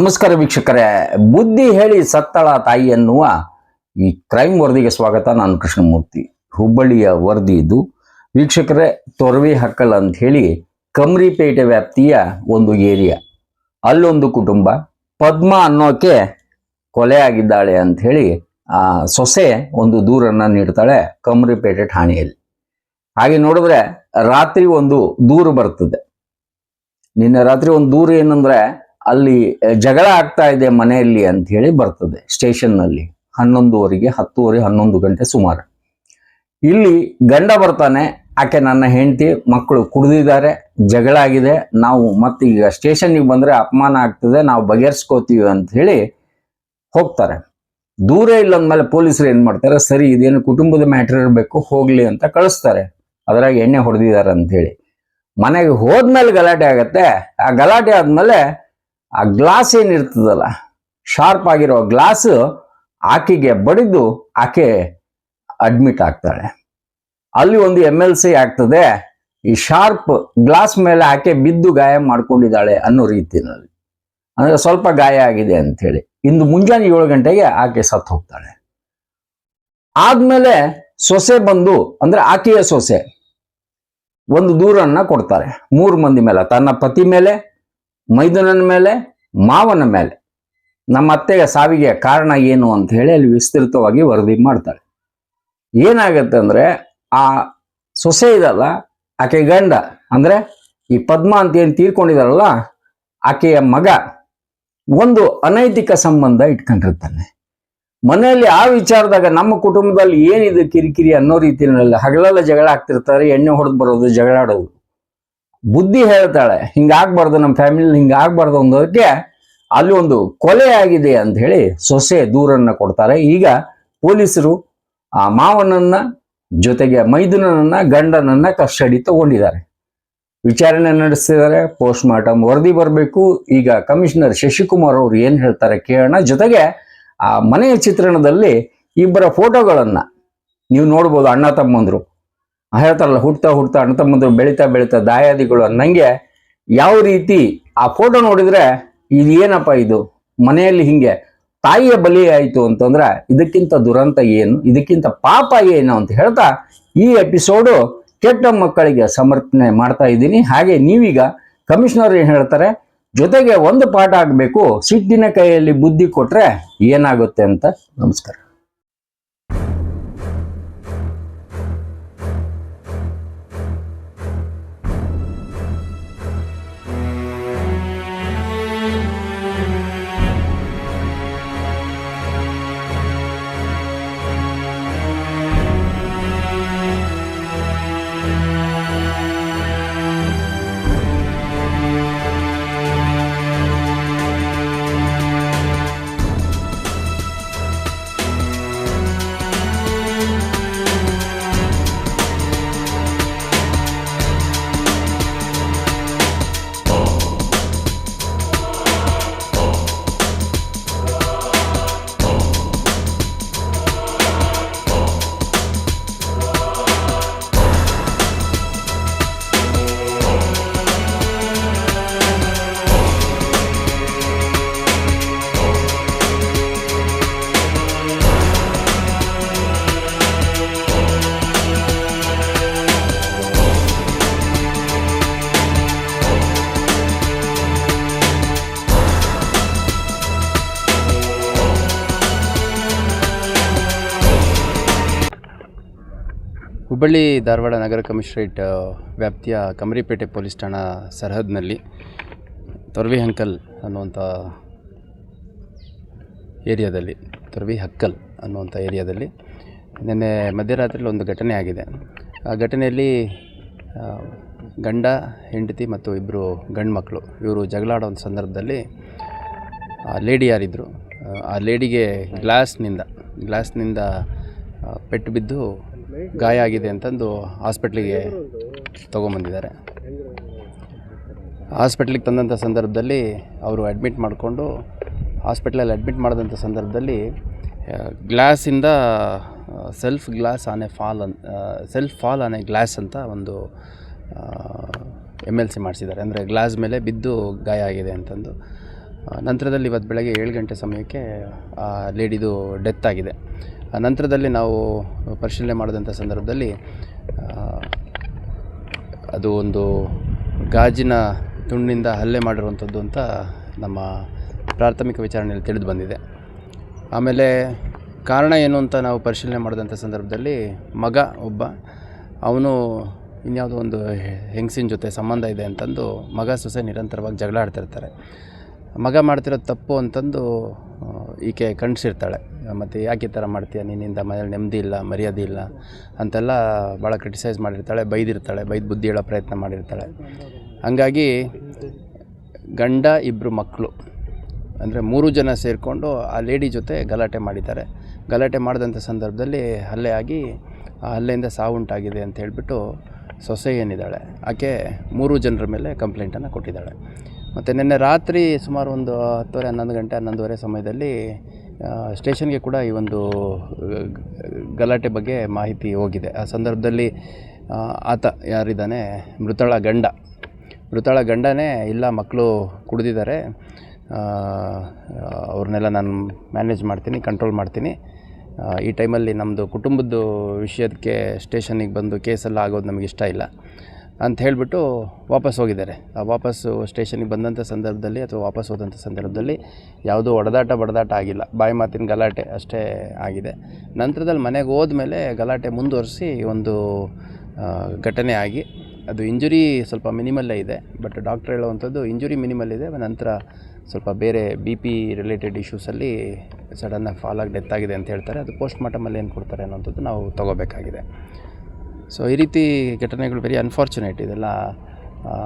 ನಮಸ್ಕಾರ ವೀಕ್ಷಕರೇ. ಬುದ್ಧಿ ಹೇಳಿ ಸತ್ತಳ ತಾಯಿ ಎನ್ನುವ ಈ ಕ್ರೈಮ್ ವರದಿಗೆ ಸ್ವಾಗತ. ನಾನು ಕೃಷ್ಣಮೂರ್ತಿ. ಹುಬ್ಬಳ್ಳಿಯ ವರದಿ ಇದು. ವೀಕ್ಷಕರೇ, ತೊರವಿ ಹಕ್ಕಲ್ ಅಂತ ಹೇಳಿ ಕಮ್ರಿಪೇಟೆ ವ್ಯಾಪ್ತಿಯ ಒಂದು ಏರಿಯಾ. ಅಲ್ಲೊಂದು ಕುಟುಂಬ. ಪದ್ಮ ಅನ್ನೋಕೆ ಕೊಲೆ ಆಗಿದ್ದಾಳೆ ಅಂತ ಹೇಳಿ, ಆ ಸೊಸೆ ಒಂದು ದೂರನ್ನ ನೀಡ್ತಾಳೆ ಕಮ್ರಿಪೇಟೆ ಠಾಣೆಯಲ್ಲಿ. ಹಾಗೆ ನೋಡಿದ್ರೆ ರಾತ್ರಿ ಒಂದು ದೂರು ಬರ್ತದೆ. ನಿನ್ನೆ ರಾತ್ರಿ ಒಂದು ದೂರು ಏನಂದ್ರೆ ಅಲ್ಲಿ ಜಗಳ ಆಗ್ತಾ ಇದೆ ಮನೆಯಲ್ಲಿ ಅಂತ ಹೇಳಿ ಬರ್ತದೆ ಸ್ಟೇಷನ್ನಲ್ಲಿ ಹನ್ನೊಂದುವರೆಗೆ, ಹತ್ತುವರೆ, ಹನ್ನೊಂದು ಗಂಟೆ ಸುಮಾರು. ಇಲ್ಲಿ ಗಂಡ ಬರ್ತಾನೆ, ಆಕೆ ನನ್ನ ಹೆಂಡತಿ, ಮಕ್ಕಳು ಕುಡಿದಿದ್ದಾರೆ, ಜಗಳ ಆಗಿದೆ, ನಾವು ಮತ್ತೀಗ ಸ್ಟೇಷನ್ಗೆ ಬಂದ್ರೆ ಅಪಮಾನ ಆಗ್ತದೆ, ನಾವು ಬಗೆಹರಿಸ್ಕೋತೀವಿ ಅಂತ ಹೇಳಿ ಹೋಗ್ತಾರೆ. ದೂರ ಇಲ್ಲ ಅಂದಮೇಲೆ ಪೊಲೀಸರು ಏನು ಮಾಡ್ತಾರೆ, ಸರಿ, ಇದೇನು ಕುಟುಂಬದ ಮ್ಯಾಟರ್ ಇರಬೇಕು, ಹೋಗ್ಲಿ ಅಂತ ಕಳಿಸ್ತಾರೆ. ಅದ್ರಾಗ ಎಣ್ಣೆ ಹೊಡೆದಿದ್ದಾರೆ ಅಂತ ಹೇಳಿ. ಮನೆಗೆ ಹೋದ್ಮೇಲೆ ಗಲಾಟೆ ಆಗತ್ತೆ. ಆ ಗಲಾಟೆ ಆದ್ಮೇಲೆ ಆ ಗ್ಲಾಸ್ ಏನಿರ್ತದಲ್ಲ ಶಾರ್ಪ್ ಆಗಿರೋ ಗ್ಲಾಸ್ ಆಕೆಗೆ ಬಡಿದು ಆಕೆ ಅಡ್ಮಿಟ್ ಆಗ್ತಾಳೆ. ಅಲ್ಲಿ ಒಂದು ಎಂ ಎಲ್ ಸಿ ಆಗ್ತದೆ, ಈ ಶಾರ್ಪ್ ಗ್ಲಾಸ್ ಮೇಲೆ ಆಕೆ ಬಿದ್ದು ಗಾಯ ಮಾಡ್ಕೊಂಡಿದ್ದಾಳೆ ಅನ್ನೋ ರೀತಿಯಲ್ಲಿ. ಅಂದ್ರೆ ಸ್ವಲ್ಪ ಗಾಯ ಆಗಿದೆ ಅಂತ ಹೇಳಿ ಇಂದು ಮುಂಜಾನೆ ಏಳು ಗಂಟೆಗೆ ಆಕೆ ಸತ್ತು ಹೋಗ್ತಾಳೆ. ಆದ್ಮೇಲೆ ಸೊಸೆ ಬಂದು, ಅಂದ್ರೆ ಆಕೆಯ ಸೊಸೆ, ಒಂದು ದೂರನ್ನ ಕೊಡ್ತಾರೆ. ಮೂರು ಮಂದಿ ಮೇಲೆ, ತನ್ನ ಪತಿ ಮೇಲೆ ಮೈದುನನ ಮೇಲೆ, ಮಾವನ ಮೇಲೆ. ನಮ್ಮ ಅತ್ತೆಯ ಸಾವಿಗೆ ಕಾರಣ ಏನು ಅಂತ ಹೇಳಿ ಅಲ್ಲಿ ವಿಸ್ತೃತವಾಗಿ ವರದಿ ಮಾಡ್ತಾಳೆ ಏನಾಗತ್ತೆ ಅಂದ್ರೆ, ಆ ಸೊಸೆ ಇದಲ್ಲ ಆಕೆ ಗಂಡ, ಅಂದ್ರೆ ಈ ಪದ್ಮ ಅಂತ ಏನು ತೀರ್ಕೊಂಡಿದಾರಲ್ಲ, ಆಕೆಯ ಮಗ, ಒಂದು ಅನೈತಿಕ ಸಂಬಂಧ ಇಟ್ಕೊಂಡಿರ್ತಾನೆ. ಮನೆಯಲ್ಲಿ ಆ ವಿಚಾರದಾಗ ನಮ್ಮ ಕುಟುಂಬದಲ್ಲಿ ಏನಿದೆ ಕಿರಿಕಿರಿ ಅನ್ನೋ ರೀತಿಯಲ್ಲಿ ಹಗಲೆಲ್ಲ ಜಗಳ ಆಗ್ತಿರ್ತಾರೆ, ಎಣ್ಣೆ ಹೊಡೆದು ಬರೋದು ಜಗಳ ಆಡೋದು ಬುದ್ಧಿ ಹೇಳ್ತಾಳೆ, ಹಿಂಗಾಗ್ಬಾರ್ದು ನಮ್ಮ ಫ್ಯಾಮಿಲಿ ಹಿಂಗಾಗ್ಬಾರ್ದು ಅನ್ನೋದಕ್ಕೆ ಅಲ್ಲಿ ಒಂದು ಕೊಲೆ ಆಗಿದೆ ಅಂತ ಹೇಳಿ ಸೊಸೆ ದೂರನ್ನ ಕೊಡ್ತಾರೆ. ಈಗ ಪೊಲೀಸರು ಆ ಮಾವನನ್ನ ಜೊತೆಗೆ ಮೈದುನನ್ನ ಗಂಡನನ್ನ ಕಸ್ಟಡಿ ತಗೊಂಡಿದ್ದಾರೆ. ವಿಚಾರಣೆ ನಡೆಸ್ತಿದ್ದಾರೆ ಪೋಸ್ಟ್ ಮಾರ್ಟಮ್ ವರದಿ ಬರಬೇಕು. ಈಗ ಕಮಿಷನರ್ ಶಶಿಕುಮಾರ್ ಅವರು ಏನ್ ಹೇಳ್ತಾರೆ ಕೇಳೋಣ. ಜೊತೆಗೆ ಆ ಮನೆಯ ಚಿತ್ರಣದಲ್ಲಿ ಇಬ್ಬರ ಫೋಟೋಗಳನ್ನ ನೀವು ನೋಡ್ಬೋದು ಅಣ್ಣ ತಮ್ಮಂದ್ರು. ಹೇಳ್ತಾರಲ್ಲ, ಹುಡ್ತಾ ಹುಡ್ತಾ, ಅಣ್ಣ ತಮ್ಮಂದ್ರು ಬೆಳೀತಾ ಬೆಳೀತಾ ದಾಯಾದಿಗಳು ಅನ್ನಂಗೆ ಯಾವ ರೀತಿ ಆ ಫೋಟೋ ನೋಡಿದ್ರೆ ಇದು ಏನಪ್ಪ ಇದು? ಮನೆಯಲ್ಲಿ ಹಿಂಗೆ ತಾಯಿಯ ಬಲಿ ಆಯಿತು ಅಂತಂದ್ರೆ ಇದಕ್ಕಿಂತ ದುರಂತ ಏನು? ಇದಕ್ಕಿಂತ ಪಾಪ ಏನು ಅಂತ ಹೇಳ್ತಾ ಈ ಎಪಿಸೋಡು ಕೆಟ್ಟ ಮಕ್ಕಳಿಗೆ ಸಮರ್ಪಣೆ ಮಾಡ್ತಾ ಇದ್ದೀನಿ. ಹಾಗೆ ನೀವೀಗ ಕಮಿಷನರ್ ಏನು ಹೇಳ್ತಾರೆ, ಜೊತೆಗೆ ಒಂದು ಪಾಠ ಆಗಬೇಕು. ಸಿಟ್ಟಿನ ಕೈಯಲ್ಲಿ ಬುದ್ಧಿ ಕೊಟ್ರೆ ಏನಾಗುತ್ತೆ ಅಂತ ನಮಸ್ಕಾರ. ಹುಬ್ಬಳ್ಳಿ ಧಾರವಾಡ ನಗರ ಕಮಿಷನರೇಟ್ ವ್ಯಾಪ್ತಿಯ ಕಮರಿಪೇಟೆ ಪೊಲೀಸ್ ಠಾಣಾ ಸರಹದ್ನಲ್ಲಿ ತೊರವಿ ಹಂಕಲ್ ಅನ್ನುವಂಥ ಏರಿಯಾದಲ್ಲಿ, ತೊರವಿ ಹಕ್ಕಲ್ ಅನ್ನುವಂಥ ಏರಿಯಾದಲ್ಲಿ ನಿನ್ನೆ ಮಧ್ಯರಾತ್ರಿಯಲ್ಲಿ ಒಂದು ಘಟನೆ ಆಗಿದೆ. ಆ ಘಟನೆಯಲ್ಲಿ ಗಂಡ, ಹೆಂಡತಿ ಮತ್ತು ಇಬ್ಬರು ಗಂಡು ಮಕ್ಕಳು ಇವರು ಜಗಳಾಡೋ ಒಂದು ಸಂದರ್ಭದಲ್ಲಿ ಆ ಲೇಡಿ ಯಾರಿದ್ದರು ಆ ಲೇಡಿಗೆ ಗ್ಲಾಸ್ನಿಂದ ಗ್ಲಾಸ್ನಿಂದ ಪೆಟ್ಟು ಬಿದ್ದು ಗಾಯ ಆಗಿದೆ ಅಂತಂದು ಹಾಸ್ಪಿಟ್ಲಿಗೆ ತೊಗೊಂಬಂದಿದ್ದಾರೆ. ಹಾಸ್ಪಿಟ್ಲಿಗೆ ತಂದಂಥ ಸಂದರ್ಭದಲ್ಲಿ ಅವರು ಅಡ್ಮಿಟ್ ಮಾಡಿಕೊಂಡು ಹಾಸ್ಪಿಟ್ಲಲ್ಲಿ ಅಡ್ಮಿಟ್ ಮಾಡಿದಂಥ ಸಂದರ್ಭದಲ್ಲಿ ಗ್ಲಾಸಿಂದ self glass on a fall on self fall on a glass ಅಂತ ಒಂದು ಎಂ ಎಲ್ ಸಿ ಮಾಡಿಸಿದ್ದಾರೆ. ಅಂದರೆ ಗ್ಲಾಸ್ ಮೇಲೆ ಬಿದ್ದು ಗಾಯ ಆಗಿದೆ ಅಂತಂದು. ನಂತರದಲ್ಲಿ ಇವತ್ತು ಬೆಳಗ್ಗೆ ಏಳು ಗಂಟೆ ಸಮಯಕ್ಕೆ ಆ ಲೇಡಿದು ಡೆತ್ ಆಗಿದೆ. ನಂತರದಲ್ಲಿ ನಾವು ಪರಿಶೀಲನೆ ಮಾಡಿದಂಥ ಸಂದರ್ಭದಲ್ಲಿ ಅದು ಒಂದು ಗಾಜಿನ ತುಂಡಿನಿಂದ ಹಲ್ಲೆ ಮಾಡಿರುವಂಥದ್ದು ಅಂತ ನಮ್ಮ ಪ್ರಾಥಮಿಕ ವಿಚಾರಣೆಯಲ್ಲಿ ತಿಳಿದು ಬಂದಿದೆ. ಆಮೇಲೆ ಕಾರಣ ಏನು ಅಂತ ನಾವು ಪರಿಶೀಲನೆ ಮಾಡಿದಂಥ ಸಂದರ್ಭದಲ್ಲಿ ಮಗ ಒಬ್ಬ, ಅವನು ಇನ್ಯಾವುದೋ ಒಂದು ಹೆಂಗಸಿನ ಜೊತೆ ಸಂಬಂಧ ಇದೆ ಅಂತಂದು ಮಗ ಸೊಸೆ ನಿರಂತರವಾಗಿ ಜಗಳ ಆಡ್ತಿರ್ತಾರೆ. ಮಗ ಮಾಡ್ತಿರೋದು ತಪ್ಪು ಅಂತಂದು ಈಕೆ ಕಣ್ಸಿರ್ತಾಳೆ. ಮತ್ತು ಯಾಕೆ ಈ ಥರ ಮಾಡ್ತೀಯ? ನಿನ್ನಿಂದ ಮನೇಲಿ ನೆಮ್ಮದಿ ಇಲ್ಲ, ಮರ್ಯಾದೆ ಇಲ್ಲ ಅಂತೆಲ್ಲ ಭಾಳ ಕ್ರಿಟಿಸೈಸ್ ಮಾಡಿರ್ತಾಳೆ, ಬೈದಿರ್ತಾಳೆ, ಬೈದು ಬುದ್ಧಿ ಹೇಳೋ ಪ್ರಯತ್ನ ಮಾಡಿರ್ತಾಳೆ. ಹಂಗಾಗಿ ಗಂಡ ಇಬ್ಬರು ಮಕ್ಕಳು ಅಂದರೆ ಮೂರು ಜನ ಸೇರಿಕೊಂಡು ಆ ಲೇಡಿ ಜೊತೆ ಗಲಾಟೆ ಮಾಡಿದ್ದಾರೆ. ಗಲಾಟೆ ಮಾಡಿದಂಥ ಸಂದರ್ಭದಲ್ಲಿ ಹಲ್ಲೆ ಆಗಿ ಆ ಹಲ್ಲೆಯಿಂದ ಸಾವುಂಟಾಗಿದೆ ಅಂತ ಹೇಳಿಬಿಟ್ಟು ಸೊಸೆ ಏನಿದ್ದಾಳೆ, ಆಕೆ ಮೂರು ಜನರ ಮೇಲೆ ಕಂಪ್ಲೇಂಟನ್ನು ಕೊಟ್ಟಿದ್ದಾಳೆ. ಮತ್ತು ನಿನ್ನೆ ರಾತ್ರಿ ಸುಮಾರು ಒಂದು ಹತ್ತುವರೆ ಹನ್ನೊಂದು ಗಂಟೆ ಹನ್ನೊಂದುವರೆ ಸಮಯದಲ್ಲಿ ಸ್ಟೇಷನ್ಗೆ ಕೂಡ ಈ ಒಂದು ಗಲಾಟೆ ಬಗ್ಗೆ ಮಾಹಿತಿ ಹೋಗಿದೆ. ಆ ಸಂದರ್ಭದಲ್ಲಿ ಆತ ಯಾರಿದ್ದಾನೆ? ಮೃತಳ ಗಂಡ. ಮೃತಳ ಗಂಡನೇ ಇಲ್ಲ, ಮಕ್ಕಳು ಕುಡಿದಿದ್ದಾರೆ. ಅವ್ರನ್ನೆಲ್ಲ ನಾನು ಮ್ಯಾನೇಜ್ ಮಾಡ್ತೀನಿ, ಕಂಟ್ರೋಲ್ ಮಾಡ್ತೀನಿ. ಈ ಟೈಮಲ್ಲಿ ನಮ್ಮದು ಕುಟುಂಬದ್ದು ವಿಷಯಕ್ಕೆ ಸ್ಟೇಷನಿಗೆ ಬಂದು ಕೇಸೆಲ್ಲ ಆಗೋದು ನಮಗೆ ಇಷ್ಟ ಇಲ್ಲ. ಅಂತ ಹೇಳಿಬಿಟ್ಟು ವಾಪಸ್ ಹೋಗಿದ್ದಾರೆ. ಆ ವಾಪಸ್ಸು ಸ್ಟೇಷನಿಗೆ ಬಂದಂಥ ಸಂದರ್ಭದಲ್ಲಿ ಅಥವಾ ವಾಪಸ್ ಹೋದಂಥ ಸಂದರ್ಭದಲ್ಲಿ ಯಾವುದೂ ಹೊಡೆದಾಟ ಬಡದಾಟ ಆಗಿಲ್ಲ. ಬಾಯಿ ಮಾತಿನ ಗಲಾಟೆ ಅಷ್ಟೇ ಆಗಿದೆ. ನಂತರದಲ್ಲಿ ಮನೆಗೆ ಹೋದ್ಮೇಲೆ ಗಲಾಟೆ ಮುಂದುವರಿಸಿ ಒಂದು ಘಟನೆ ಆಗಿ ಅದು ಇಂಜುರಿ ಸ್ವಲ್ಪ ಮಿನಿಮಲ್ಲೇ ಇದೆ. ಬಟ್ ಡಾಕ್ಟ್ರ್ ಹೇಳುವಂಥದ್ದು ಇಂಜುರಿ ಮಿನಿಮಲ್ ಇದೆ. ನಂತರ ಸ್ವಲ್ಪ ಬೇರೆ ಬಿ ಪಿ ರಿಲೇಟೆಡ್ ಇಶ್ಯೂಸಲ್ಲಿ ಸಡನ್ನಾಗಿ ಫಾಲಾಗಿ ಡೆತ್ ಆಗಿದೆ ಅಂತ ಹೇಳ್ತಾರೆ. ಅದು ಪೋಸ್ಟ್ ಮಾರ್ಟಮಲ್ಲಿ ಏನು ಕೊಡ್ತಾರೆ ಅನ್ನೋಂಥದ್ದು ನಾವು ತೊಗೋಬೇಕಾಗಿದೆ. ಸೊ ಈ ರೀತಿ ಘಟನೆಗಳು ವೆರಿ ಅನ್ಫಾರ್ಚುನೇಟ್ ಇದೆಲ್ಲ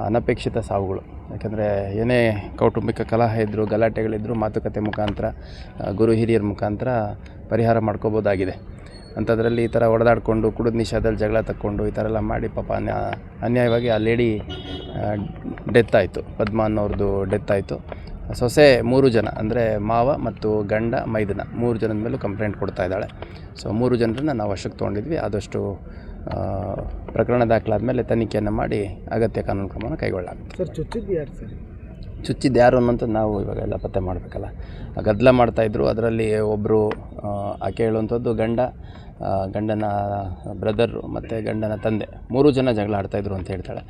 ಅನಪೇಕ್ಷಿತ ಸಾವುಗಳು. ಯಾಕಂದರೆ ಏನೇ ಕೌಟುಂಬಿಕ ಕಲಹ ಇದ್ದರೂ ಗಲಾಟೆಗಳಿದ್ದರೂ ಮಾತುಕತೆ ಮುಖಾಂತರ ಗುರು ಹಿರಿಯರ ಮುಖಾಂತರ ಪರಿಹಾರ ಮಾಡ್ಕೋಬೋದಾಗಿದೆ. ಅಂಥದ್ರಲ್ಲಿ ಈ ಥರ ಹೊಡೆದಾಡಿಕೊಂಡು ಕುಡಿದ ನಿಷಾದಲ್ಲಿ ಜಗಳ ತಕ್ಕೊಂಡು ಈ ಥರ ಎಲ್ಲ ಮಾಡಿ ಪಾಪ ಅನ್ಯ, ಅನ್ಯಾಯವಾಗಿ ಆ ಲೇಡಿ ಡೆತ್ ಆಯಿತು. ಪದ್ಮ ಅನ್ನೋರ್ದು ಡೆತ್ ಆಯಿತು. ಸೊಸೆ ಮೂರು ಜನ, ಅಂದರೆ ಮಾವ ಮತ್ತು ಗಂಡ ಮೈದನ, ಮೂರು ಜನದ ಮೇಲೂ ಕಂಪ್ಲೇಂಟ್ ಕೊಡ್ತಾ ಇದ್ದಾಳೆ. ಸೊ ಮೂರು ಜನರನ್ನ ನಾವು ವಶಕ್ಕೆ ತೊಗೊಂಡಿದ್ವಿ. ಆದಷ್ಟು ಪ್ರಕರಣ ದಾಖಲಾದ ಮೇಲೆ ತನಿಖೆಯನ್ನು ಮಾಡಿ ಅಗತ್ಯ ಕಾನೂನು ಕ್ರಮವನ್ನು ಕೈಗೊಳ್ಳಲಾಗುತ್ತೆ. ಸರ್ ಚುಚ್ಚಿದ್ದು ಯಾರು ಸರ್? ಚುಚ್ಚಿದ್ದು ಯಾರು ಅನ್ನೋಂಥದ್ದು ನಾವು ಇವಾಗೆಲ್ಲ ಪತ್ತೆ ಮಾಡಬೇಕಲ್ಲ. ಗದ್ದಲ ಮಾಡ್ತಾಯಿದ್ರು ಅದರಲ್ಲಿ ಒಬ್ಬರು ಆಕೆ ಹೇಳುವಂಥದ್ದು ಗಂಡ ಗಂಡನ ಬ್ರದರು ಮತ್ತು ಗಂಡನ ತಂದೆ. ಮೂರು ಜನ ಜಗಳ ಆಡ್ತಾಯಿದ್ರು ಅಂತ ಹೇಳ್ತಾಳೆ.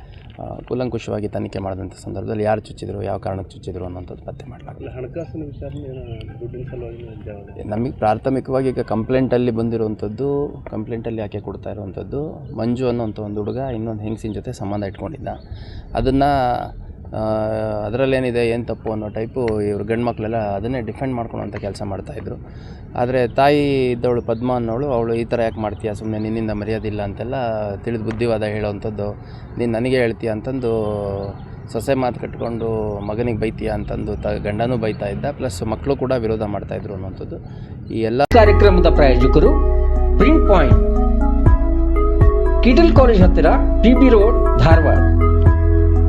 ಕುಲಂಕುಷವಾಗಿ ತನಿಖೆ ಮಾಡಿದಂಥ ಸಂದರ್ಭದಲ್ಲಿ ಯಾರು ಚುಚ್ಚಿದ್ರು ಯಾವ ಕಾರಣಕ್ಕೆ ಚುಚ್ಚಿದ್ರು ಅನ್ನೋಂಥದ್ದು ಪತ್ತೆ ಮಾಡಲಾಗಲ್ಲ ಹಣಕಾಸಿನ ವಿಚಾರಣೆ ನಮಗೆ ಪ್ರಾಥಮಿಕವಾಗಿ ಈಗ ಕಂಪ್ಲೇಂಟಲ್ಲಿ ಬಂದಿರುವಂಥದ್ದು ಕಂಪ್ಲೇಂಟಲ್ಲಿ ಆಕೆ ಕೊಡ್ತಾ ಇರುವಂಥದ್ದು ಮಂಜು ಅನ್ನೋಂಥ ಒಂದು ಹುಡುಗ ಇನ್ನೊಂದು ಹೆಂಗಸಿನ ಜೊತೆ ಸಂಬಂಧ ಇಟ್ಕೊಂಡಿದ್ದ. ಅದನ್ನು ಅದರಲ್ಲೇನಿದೆ, ಏನು ತಪ್ಪು ಅನ್ನೋ ಟೈಪು ಇವರು ಗಂಡು ಮಕ್ಕಳೆಲ್ಲ ಅದನ್ನೇ ಡಿಫೆಂಡ್ ಅಂತ ಕೆಲಸ ಮಾಡ್ತಾಯಿದ್ರು ಆದರೆ ತಾಯಿ ಇದ್ದವಳು ಪದ್ಮ ಅನ್ನೋಳು, ಅವಳು ಈ ಥರ ಯಾಕೆ ಮಾಡ್ತೀಯ ಸುಮ್ಮನೆ ನಿನ್ನಿಂದ ಮರ್ಯಾದೆ ಇಲ್ಲ ಅಂತೆಲ್ಲ ತಿಳಿದು ಬುದ್ಧಿವಾದ ಹೇಳೋವಂಥದ್ದು ನೀನು ನನಗೆ ಹೇಳ್ತೀಯ ಅಂತಂದು ಸೊಸೆ ಮಾತು ಕಟ್ಕೊಂಡು ಮಗನಿಗೆ ಬೈತೀಯ ಅಂತಂದು ತ, ಗಂಡನೂ ಬೈತಾ ಇದ್ದ, ಪ್ಲಸ್ ಮಕ್ಕಳು ಕೂಡ ವಿರೋಧ ಮಾಡ್ತಾಯಿದ್ರು ಅನ್ನೋಂಥದ್ದು. ಈ ಎಲ್ಲ ಕಾರ್ಯಕ್ರಮದ ಪ್ರಾಯೋಜಕರು ಪ್ರಿಂಟ್ ಪಾಯಿಂಟ್ ಕಿಟಲ್ ಕಾಲೇಜ್ ಹತ್ತಿರ ಟಿಬಿ ರೋಡ್ ಧಾರವಾಡ.